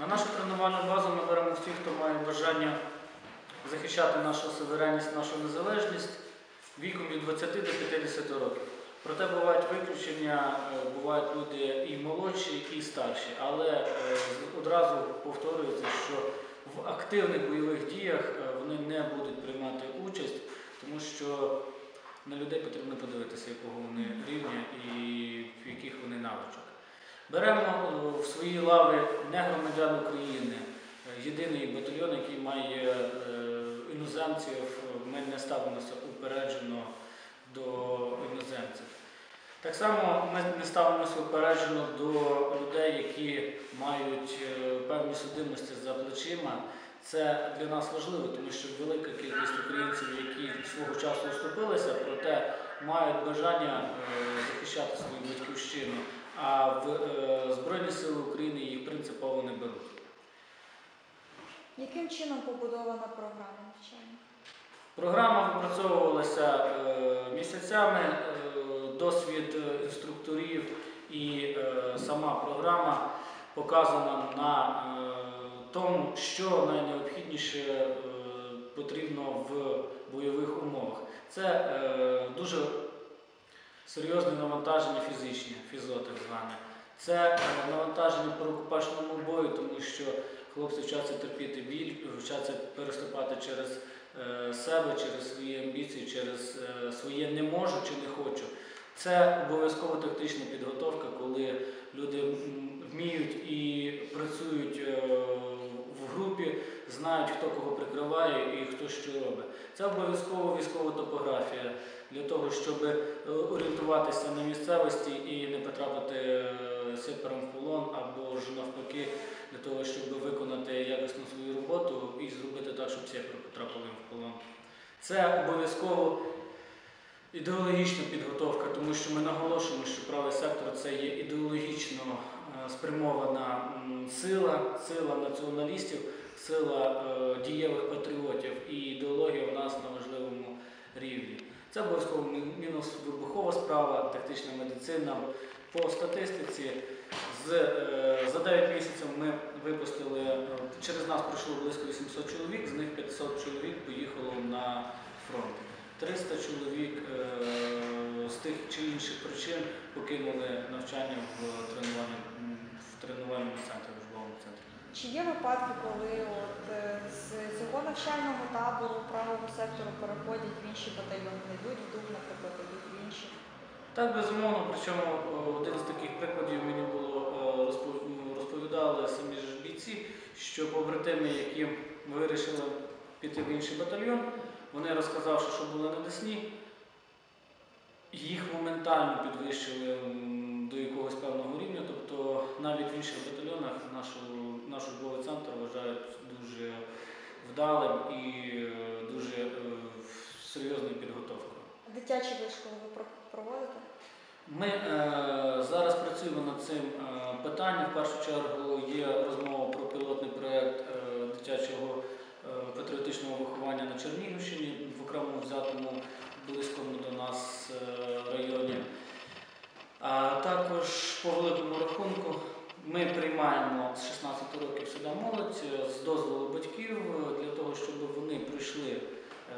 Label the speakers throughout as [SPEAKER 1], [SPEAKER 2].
[SPEAKER 1] На нашу тренувальну базу ми беремо всіх, хто має бажання захищати нашу суверенність, нашу незалежність віком від 20 до 50 років. Проте бувають виключення, е, бувають люди і молодші, і старші. Але е, одразу повторюється, що в активних бойових діях е, вони не будуть приймати участь, тому що на людей потрібно подивитися, якого вони рівня і в яких вони навичок. Беремо е, в свої лави не громадян України, е, єдиний батальйон, який має е, іноземців, ми не ставимося упереджено до іноземців. Так само ми не ставимося упереджено до людей, які мають певні судимості за плечима. Це для нас важливо, тому що велика кількість українців, які свого часу вступилися, проте мають бажання захищати свою батьківщину, а в е, Збройні Сили України їх принципово не беруть.
[SPEAKER 2] Яким чином побудована програма навчання?
[SPEAKER 1] Програма випрацьовувалася е, місяцями, е, досвід інструкторів і е, сама програма показана на е, тому, що найнеобхідніше е, потрібно в бойових умовах. Це е, серйозне навантаження фізичне, фізо так зване. Це е, навантаження по рукопашному бою, тому що хлопці вчаться терпіти біль, вчаться переступати через е, себе, через свої амбіції, через е, своє не можу чи не хочу. Це обов'язково тактична підготовка, коли люди вміють і працюють знають, хто кого прикриває і хто що робить. Це обов'язково військова топографія для того, щоб е, орієнтуватися на місцевості і не потрапити е, сепаром в полон або ж навпаки для того, щоб виконати якісно свою роботу і зробити так, щоб сепари потрапили в полон. Це обов'язково ідеологічна підготовка, тому що ми наголошуємо, що правий сектор це є ідеологічно е, спрямована сила, сила націоналістів, сила е, дієвих патріотів і ідеологія в нас на важливому рівні. Це обов'язково мінус вибухова справа, тактична медицина. По статистиці з, е, за 9 місяців ми випустили, е, через нас пройшло близько 800 чоловік, з них 500 чоловік поїхало на фронт. 300 чоловік з тих чи інших причин покинули навчання в тренувальному, центрі, в учбовому центрі.
[SPEAKER 2] Чи є випадки, коли от е, з цього навчального табору правого сектору переходять в інші батальйони, не йдуть в дух, наприклад, йдуть в інші?
[SPEAKER 1] Так, безумовно, причому е, один з таких прикладів мені було е, розпов- розповідали самі ж бійці, що побратими, які вирішили піти в інший батальйон, вони розказавши, що були на Десні, їх моментально підвищили до якогось певного рівня. Тобто навіть в інших батальйонах нашу, наш учбовий центр вважають дуже вдалим і е, дуже е, серйозною підготовкою.
[SPEAKER 2] Дитячі вишколи ви проводите?
[SPEAKER 1] Ми е, зараз працюємо над цим е, питанням. В першу чергу є розмова про пілотний проєкт е, дитячого е, патріотичного виховання на Чернігівщині, в окремому взятому близькому до нас е, районі. А також по великому рахунку ми приймаємо з 16 років сюди молодь е, з дозволу батьків е, для того, щоб вони пройшли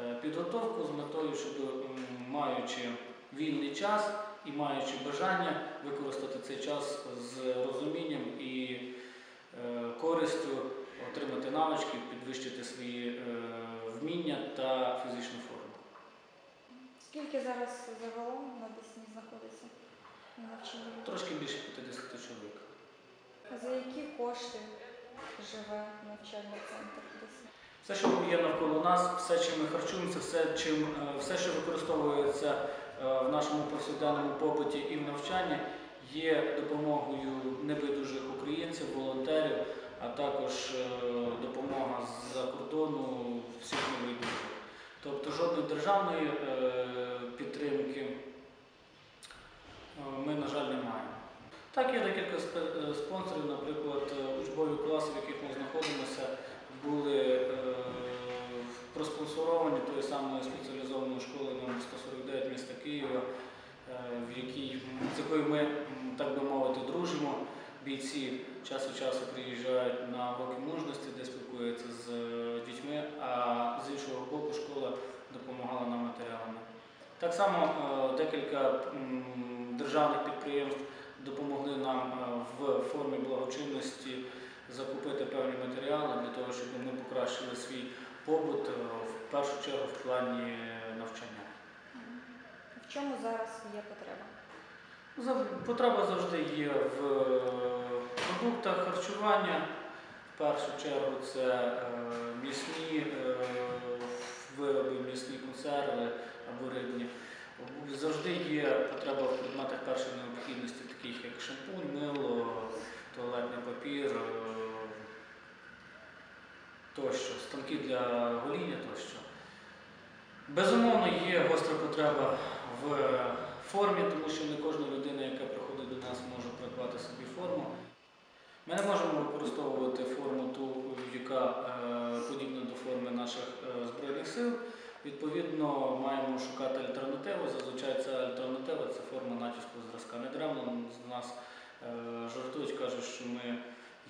[SPEAKER 1] е, підготовку з метою, щоб маючи вільний час і маючи бажання використати цей час з розумінням і е, користю, отримати навички, підвищити свої е, вміння та фізичну форму.
[SPEAKER 2] Скільки зараз загалом на Десні знаходиться на?
[SPEAKER 1] Трошки більше 50 чоловік.
[SPEAKER 2] За які кошти живе навчальний центр Десні?
[SPEAKER 1] Все, що є навколо нас, все, чим ми харчуємося, все, чим, е, все що використовується е, в нашому повсякденному побуті і в навчанні, є допомогою небайдужих українців, волонтерів, а також е, допомога з-за кордону всіх небайдужих. Тобто жодної державної підтримки ми, на жаль, не маємо. Так, є декілька спонсорів, наприклад, учбові класи, в яких ми знаходимося, були е, проспонсоровані тою самою спеціалізованою школою номер 149 міста Києва, е, в якій, з якою ми, так би мовити, дружимо. бійці час від часу приїжджають на уроки мужності, де спілкуються з е, дітьми, а з іншого боку школа допомагала нам матеріалами. Так само декілька державних підприємств допомогли нам в формі благочинності закупити певні матеріали для того, щоб ми покращили свій побут е, в першу чергу в плані навчання.
[SPEAKER 2] В чому зараз є потреба?
[SPEAKER 1] Зав- Потреба завжди є в е, продуктах харчування. В першу чергу це е, м'ясні е, вироби, м'ясні консерви або рибні. Завжди є потреба в предметах першої необхідності, таких як шампунь, мило, туалетний папір, е, тощо, станки для гоління тощо. Безумовно, є гостра потреба в формі, тому що не кожна людина, яка приходить до нас, може придбати собі форму. Ми не можемо використовувати форму ту, яка е, подібна до форми наших е, Збройних сил. Відповідно, маємо шукати альтернативу. Зазвичай ця альтернатива це форма натівського зразка. Недаремно з нас е, жартують, кажуть, що ми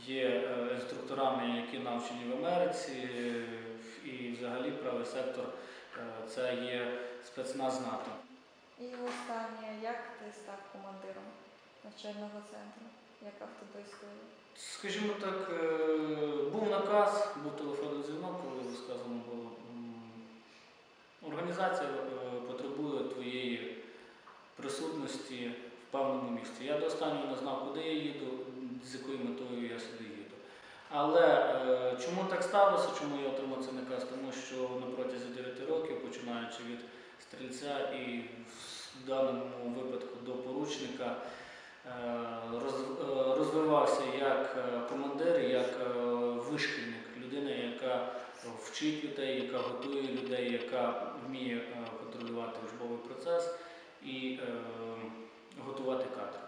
[SPEAKER 1] є е, інструкторами, які навчені в Америці, е, і взагалі правий сектор е, це є спецназ НАТО.
[SPEAKER 2] І останнє, як ти став командиром навчального центру? Яка в?
[SPEAKER 1] Скажімо так, е, був наказ, був телефонний дзвінок, коли сказано було, організація е, потребує твоєї присутності в певному місці. Я до останнього куди я їду, з якою метою я сюди їду. Але е, чому так сталося, чому я отримав цей наказ? Тому що на протязі 9 років, починаючи від стрільця і в даному випадку до поручника, е, роз- е, розвивався як е, командир, як е, вишкільник, людина, яка вчить людей, яка готує людей, яка вміє е, контролювати учбовий процес і е, готувати кадри.